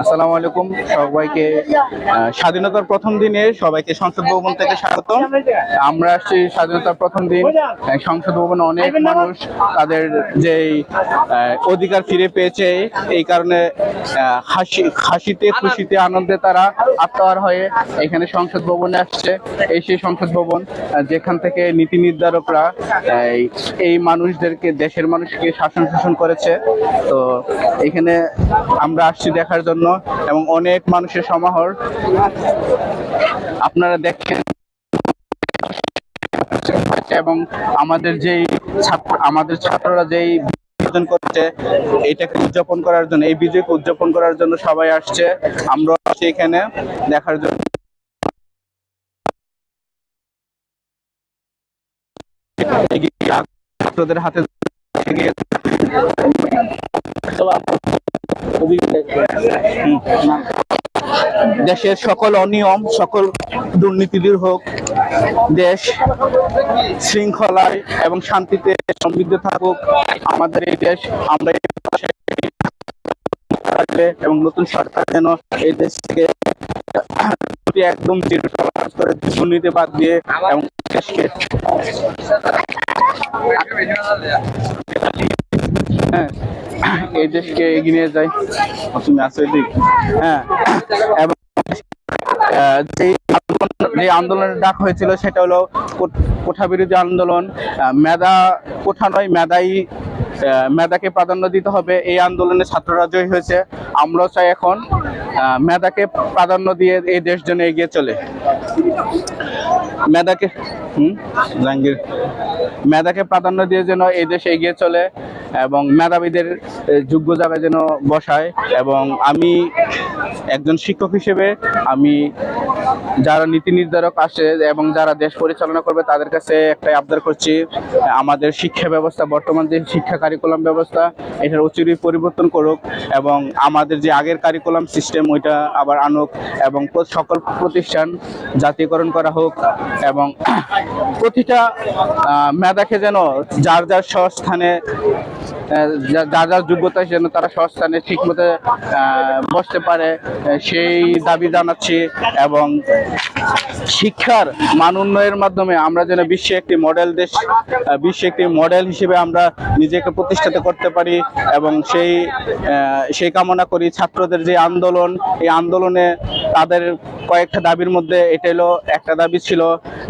আসসালামু আলাইকুম সবাইকে। স্বাধীনতার প্রথম দিনে সবাইকে সংসদ ভবন থেকে স্বাগত আমরা আসছি স্বাধীনতার প্রথম দিন। সংসদ ভবনে অনেক মানুষ তাদের যে অধিকার ফিরে পেয়েছে, এই কারণে হাসি হাসিতে, খুশিতে, আনন্দে তারা আত্মহার হয়ে এখানে সংসদ ভবনে আসছে। এই সেই সংসদ ভবন যেখান থেকে নীতি নির্ধারকরা, এই- মানুষদেরকে, দেশের মানুষকে শাসন শাসন করেছে। তো এখানে আমরা আসছি দেখার জন্য এবং অনেক মানুষের সমাহার। আপনারা দেখেন, এবং আমাদের যেই ছাত্র, আমাদের ছাত্ররা যেই আয়োজন করছে, এটাকে উদযাপন করার জন্য, এই বিজয়কে উদযাপন করার জন্য সবাই আসছে। আমরা আসছি এখানে দেখার জন্য। দেশের সকল অনিয়ম, সকল দুর্নীতি হোক দেশ শৃঙ্খলায় এবং শান্তিতে সমৃদ্ধ থাকুক। আমাদের এই দেশ, আমরা এবং নতুন সরকার যেন এই দেশ থেকে একদম দুর্নীতি বাদ দিয়ে এবং দেশকে হ্যাঁ এই দেশকে এগিয়ে নিয়ে যায় তুমি হ্যাঁ এবং যে আন্দোলন যে আন্দোলনের ডাক হয়েছিল সেটা হলো কোঠা বিরোধী আন্দোলন। মেধা কোঠা নয় মেধাই মেধাকে প্রাধান্য দিতে হবে। এই আন্দোলনে ছাত্ররা জয়ী হয়েছে। আমরাও চাই এখন মেধাকে প্রাধান্য দিয়ে এই দেশ যেন এগিয়ে চলে। মেধাকে হুম? জাহাঙ্গীর। মেধাকে প্রাধান্য দিয়ে যেন এই দেশ এগিয়ে চলে। এবং মেধাবীদের যোগ্য জায়গায় যেন বসায় এবং আমি একজন শিক্ষক হিসেবে আমি যারা নীতি নির্ধারক আসে এবং যারা দেশ পরিচালনা করবে তাদের কাছে একটাই আবদার করছি, আমাদের শিক্ষা ব্যবস্থা, বর্তমান যে শিক্ষা কারিকুলাম ব্যবস্থা, এটার অচিরই পরিবর্তন করুক এবং আমাদের যে আগের কারিকুলাম সিস্টেম ওইটা আবার আনুক এবং সকল প্রতিষ্ঠান জাতীয়করণ করা হোক এবং প্রতিটা মেধাকে যেন যার যার স্বস্থানে যার যার যোগ্যতা যেন তারা স্বস্থানে ঠিক মতো বসতে পারে সেই দাবি জানাচ্ছি এবং শিক্ষার মান উন্নয়নের মাধ্যমে আমরা যেন বিশ্বে একটি মডেল দেশ বিশ্বে একটি মডেল হিসেবে আমরা নিজেকে প্রতিষ্ঠিত করতে পারি এবং সেই সেই কামনা করি ছাত্রদের যে আন্দোলন, এই আন্দোলনে তাদের কয়েকটা দাবির মধ্যে এটা হলো, একটা দাবি ছিল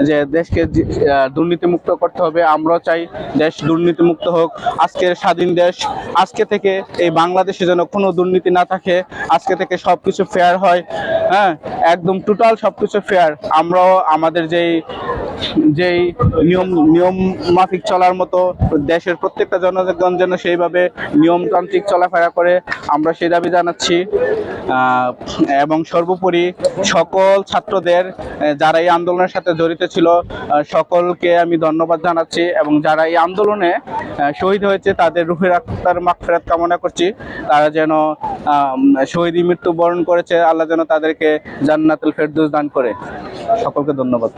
যে দেশকে দুর্নীতিমুক্ত করতে হবে। আমরাও চাই দেশ দুর্নীতিমুক্ত হোক। আজকের স্বাধীন দেশ, আজকে থেকে এই বাংলাদেশে যেন কোনো দুর্নীতি না থাকে। আজকে থেকে সব কিছু ফেয়ার হয়। হ্যাঁ একদম টোটাল সব কিছু ফেয়ার আমরাও আমাদের যেই যেই নিয়ম নিয়ম মাফিক চলার মতো দেশের প্রত্যেকটা জনগণ যেন সেইভাবে নিয়মতান্ত্রিক চলাফেরা করে, আমরা সেই দাবি জানাচ্ছি। এবং সর্বোপরি সকল ছাত্রদের যারা এই আন্দোলনের সাথে জড়িত ছিল সকলকে আমি ধন্যবাদ জানাচ্ছি এবং যারা এই আন্দোলনে শহীদ হয়েছে তাদের রুহের আত্মার মাগফিরাত কামনা করছি। তারা যেন শহীদী মৃত্যু বরণ করেছে, আল্লাহ যেন তাদেরকে জান্নাতুল ফেরদৌস দান করে। সকলকে ধন্যবাদ।